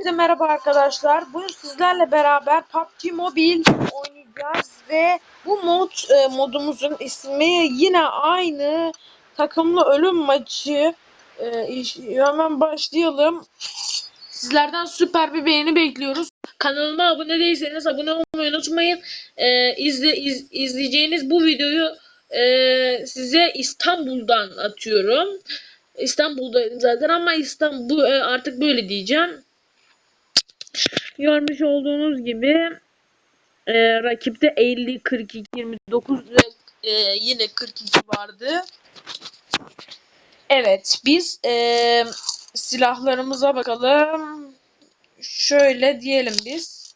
Hepinize merhaba arkadaşlar. Bugün sizlerle beraber PUBG Mobile oynayacağız ve bu mod e, modumuzun ismi yine aynı takımlı ölüm maçı. E, hemen başlayalım. Sizlerden süper bir beğeni bekliyoruz. Kanalıma abone değilseniz abone olmayı unutmayın. E, izle, iz- izleyeceğiniz bu videoyu e, size İstanbul'dan atıyorum. İstanbul'daydım zaten ama İstanbul e, artık böyle diyeceğim. Görmüş olduğunuz gibi e, rakipte 50 42 29 ve e, yine 42 vardı. Evet biz e, silahlarımıza bakalım. Şöyle diyelim biz.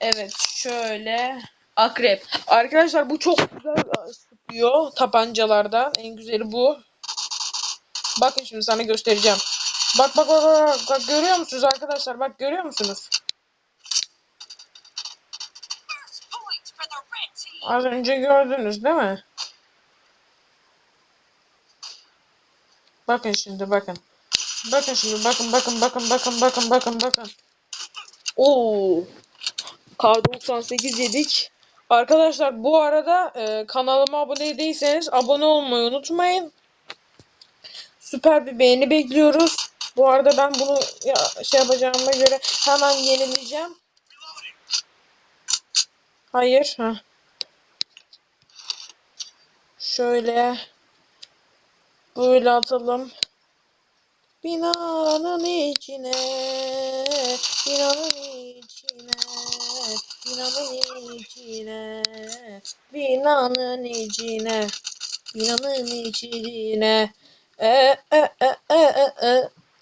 Evet şöyle akrep. Arkadaşlar bu çok güzel e, sıkıyor tabancalardan. En güzeli bu. Bakın şimdi sana göstereceğim. Bak bak bak bak, bak görüyor musunuz arkadaşlar? Bak görüyor musunuz? Az önce gördünüz değil mi? Bakın şimdi bakın. Bakın şimdi bakın bakın bakın bakın bakın bakın bakın. Oo. K98 yedik. Arkadaşlar bu arada e, kanalıma abone değilseniz abone olmayı unutmayın. Süper bir beğeni bekliyoruz. Bu arada ben bunu ya, şey yapacağıma göre hemen yenileyeceğim. Hayır. Ha. Şöyle böyle atalım. Binanın içine, binanın içine, binanın içine, binanın içine, binanın içine. E e e e e e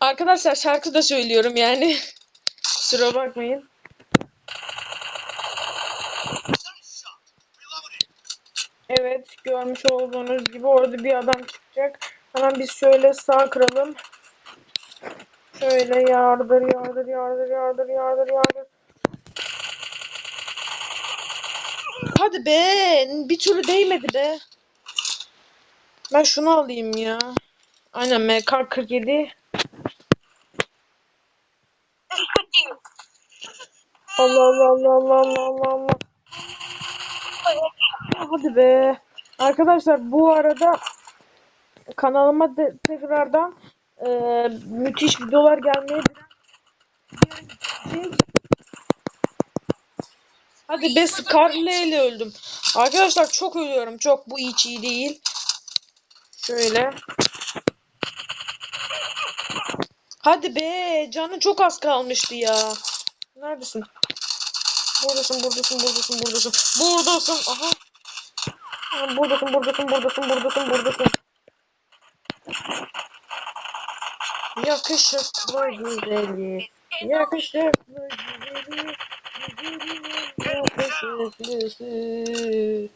Arkadaşlar şarkı da söylüyorum yani Kusura bakmayın. Evet görmüş olduğunuz gibi orada bir adam çıkacak. Hemen biz şöyle sağ kıralım. Şöyle yardır yardır yardır yardır yardır yardır. Hadi be bir türlü değmedi be. Ben şunu alayım ya. Aynen MK47. Allah Allah Allah Allah Allah Allah Allah. Hadi be. Arkadaşlar bu arada kanalıma tekrardan e, müthiş videolar gelmeye Hadi be Scarlet ile öldüm. Arkadaşlar çok ölüyorum. Çok bu hiç iyi değil. Şöyle. Hadi be. Canın çok az kalmıştı ya. Neredesin? Buradasın, buradasın, buradasın, buradasın. Buradasın. Aha. Buradasın, buradasın, buradasın, buradasın, buradasın. Yakışır bu güzeli. Yakışır bu güzeli. Yakışır Yakışır bu güzeli.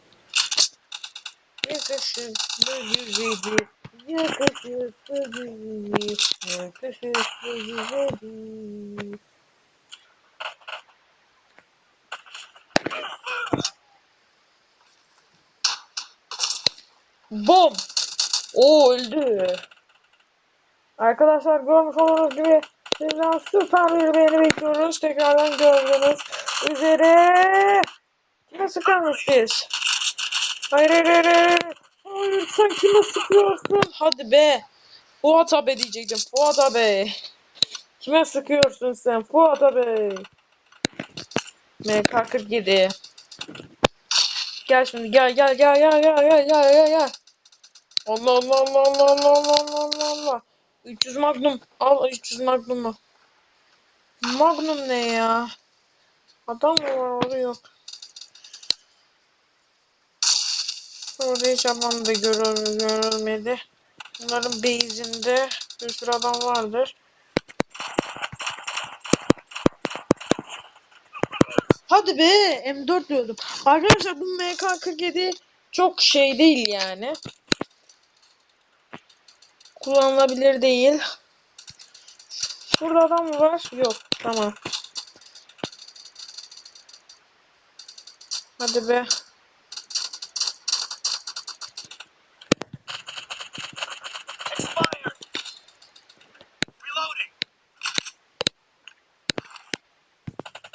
Yakışır bu güzeli. Yakışır bu güzeli. Bom! O öldü. Arkadaşlar görmüş olduğunuz gibi sizden süper bir beğeni bekliyoruz. Tekrardan gördüğünüz üzere. Kime sıkıyormuşuz? Hayır hayır hayır hayır. Hayır sen kime sıkıyorsun? Hadi be. Fuat abi diyecektim. Fuat abi. Kime sıkıyorsun sen? Fuat abi. MK47. Gel şimdi gel gel gel gel gel gel gel gel. Allah Allah Allah Allah Allah Allah Allah Allah. 300 Magnum. Al 300 Magnum'u. Magnum ne ya? Adam mı var orada yok. Orada hiç adam da görül görülmedi. Bunların base'inde bir sürü adam vardır. Hadi be M4 diyordum. Arkadaşlar bu MK47 çok şey değil yani. Kullanılabilir değil. Burada adam var? Yok. Tamam. Hadi be.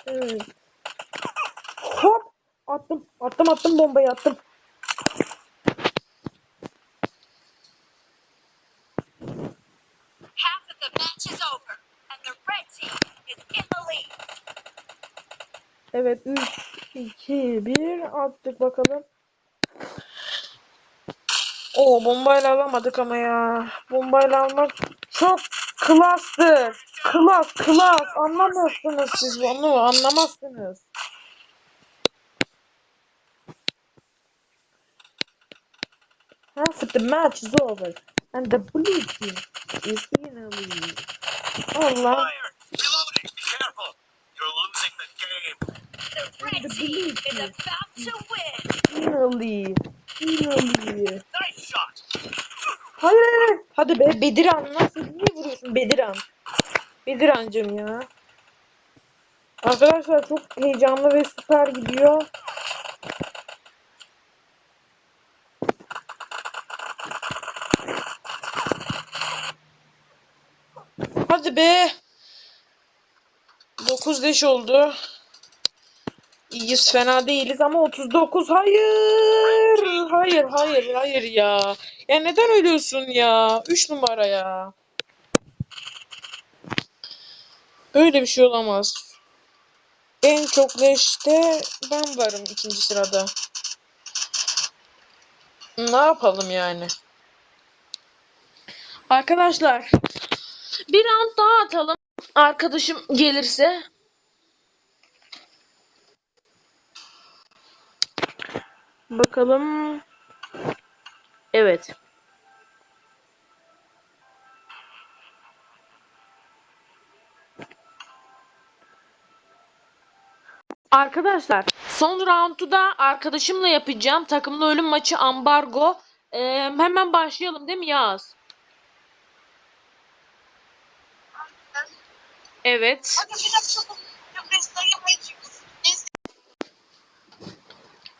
Evet. Hop. Attım. Attım attım bombayı attım. Half of the match is over, and the red team is in the lead. Evet 3, 2, 1 attık bakalım. O bombayla alamadık ama ya. Bombayla almak çok klastır. Klas, klas. Anlamıyorsunuz siz bunu. Anlamazsınız. Of the match is over. And the blue team is in the lead. Allah. The team is about to win. The lead. Nice shot. Hayır hayır, hayır. Hadi be Bediran nasıl niye vuruyorsun Bediran? Bedirancım ya. Arkadaşlar çok heyecanlı ve süper gidiyor. Hadi be. 9 leş oldu. İyiyiz fena değiliz ama 39 hayır. Hayır hayır hayır ya. Ya neden ölüyorsun ya? 3 numara ya. Böyle bir şey olamaz. En çok leşte ben varım ikinci sırada. Ne yapalım yani? Arkadaşlar bir round daha atalım. Arkadaşım gelirse. Bakalım. Evet. Arkadaşlar son roundu da arkadaşımla yapacağım. Takımlı ölüm maçı ambargo. Ee, hemen başlayalım değil mi Yağız? Evet.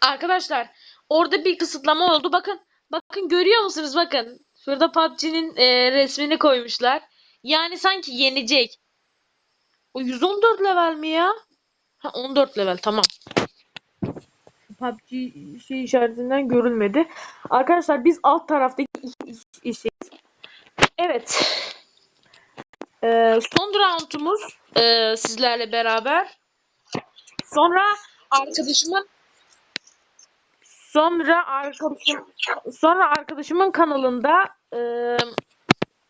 Arkadaşlar orada bir kısıtlama oldu. Bakın bakın görüyor musunuz? Bakın. Şurada PUBG'nin e, resmini koymuşlar. Yani sanki yenecek. O 114 level mi ya? Ha 14 level tamam. PUBG şey işaretinden görülmedi. Arkadaşlar biz alt taraftaki işiz. Evet. Ee, son roundumuz e, sizlerle beraber. Sonra arkadaşımın sonra arkadaşım sonra arkadaşımın kanalında e,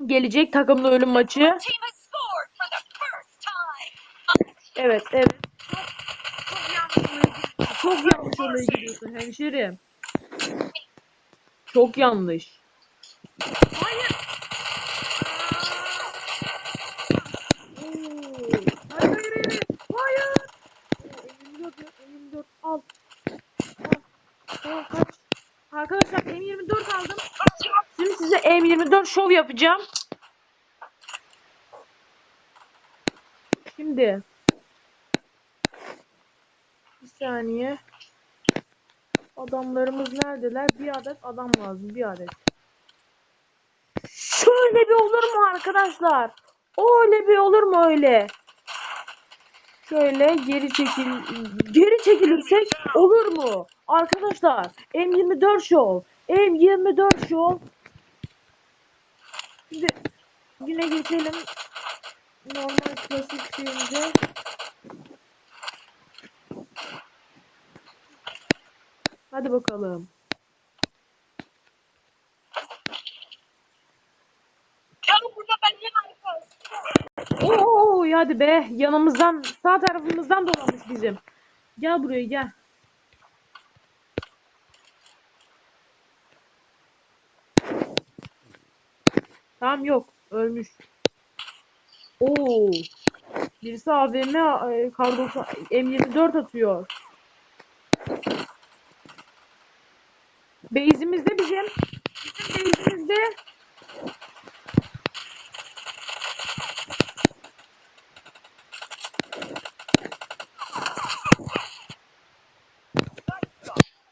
gelecek takımlı ölüm maçı. Evet, evet. Çok, yanlış oraya gidiyorsun hemşerim. Çok yanlış. Hayır. Hayır, hayır, hayır. Hayır. M24, M24 al. Al. Tamam kaç. Arkadaşlar M24 aldım. Şimdi size M24 şov yapacağım. Şimdi bir saniye. Adamlarımız neredeler? Bir adet adam lazım. Bir adet. Şöyle bir olur mu arkadaşlar? Öyle bir olur mu öyle? Şöyle geri çekil geri çekilirsek olur mu? Arkadaşlar M24 Show. M24 Show. Şimdi yine geçelim normal klasik şeyimize. Hadi bakalım. Oo hadi be yanımızdan sağ tarafımızdan dolamış bizim. Gel buraya gel. Tamam yok ölmüş. Oo Birisi AVM e, kar 90 M24 atıyor. Base'imizde bizim. Bizim base'imizde.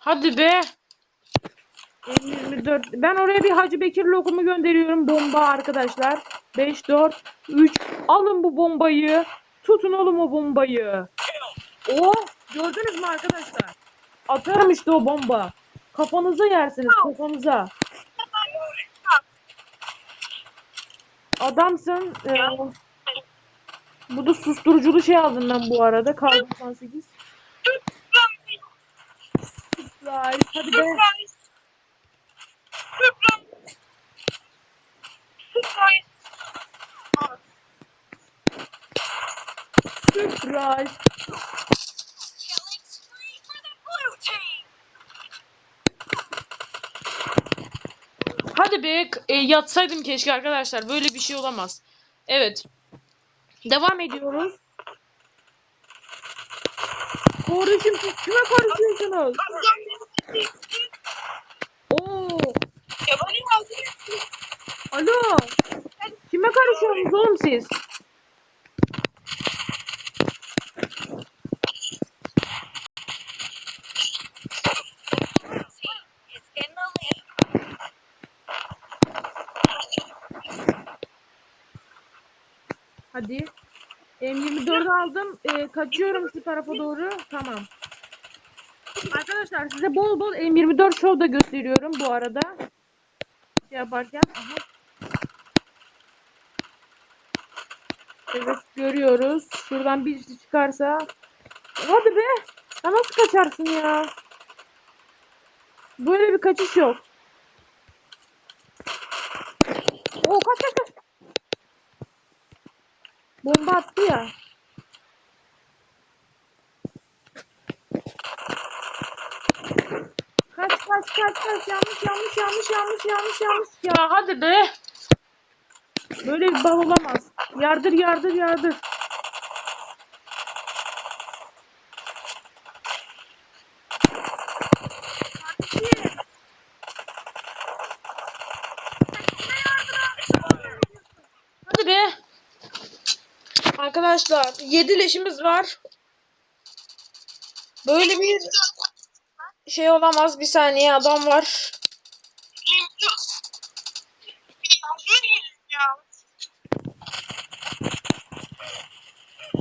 Hadi be. M24. Ben oraya bir Hacı Bekir lokumu gönderiyorum. Bomba arkadaşlar. 5, 4, 3. Alın bu bombayı. Tutun oğlum o bombayı. O gördünüz mü arkadaşlar? Atarım işte o bomba. Kafanıza yersiniz kafanıza. Adamsın. Ee, bu da susturuculu şey aldım ben bu arada. Kar 98. Surprise. Hadi be. Surprise. The blue team. Hadi be e, yatsaydım keşke arkadaşlar. Böyle bir şey olamaz. Evet. Devam ediyoruz. Siz kime karışıyorsunuz? Oo. Alo. Kime karışıyorsunuz oğlum siz? Hadi. M24'ü aldım. Ee, kaçıyorum şu tarafa doğru. Tamam. Arkadaşlar size bol bol M24 show da gösteriyorum bu arada. Şey yaparken. Aha. Evet görüyoruz. Şuradan birisi çıkarsa. Hadi be. Ya nasıl kaçarsın ya? Böyle bir kaçış yok. Oo kaç kaç kaç. Bomba attı ya. Kaç kaç kaç yanlış yanlış yanlış yanlış yanlış yanlış ya hadi be. Böyle bir bal olamaz. Yardır yardır yardır. Hadi be. Arkadaşlar 7 leşimiz var. Böyle bir şey olamaz. Bir saniye adam var.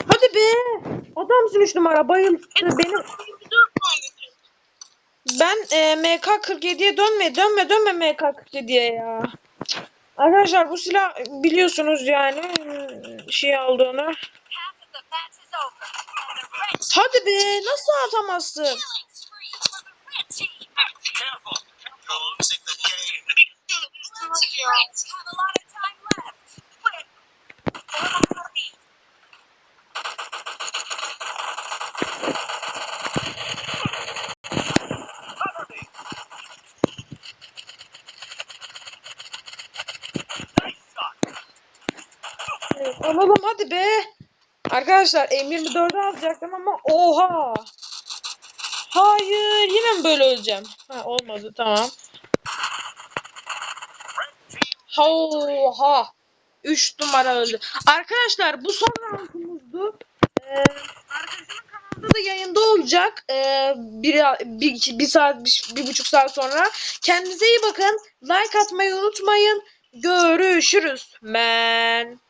Hadi be. Adamsın 3 numara bayıl. Benim ben e, MK47'ye dönme dönme dönme MK47'ye ya. Arkadaşlar bu silah biliyorsunuz yani e, şey aldığını. Hadi be nasıl atamazsın? Arkadaşlar M24'ü alacaktım ama oha. Hayır yine mi böyle öleceğim? Ha, olmadı tamam. Oha. 3 numara öldü. Arkadaşlar bu son roundumuzdu. Ee, arkadaşımın kanalında da yayında olacak. Ee, bir, bir, bir saat, bir, bir buçuk saat sonra. Kendinize iyi bakın. Like atmayı unutmayın. Görüşürüz. Men.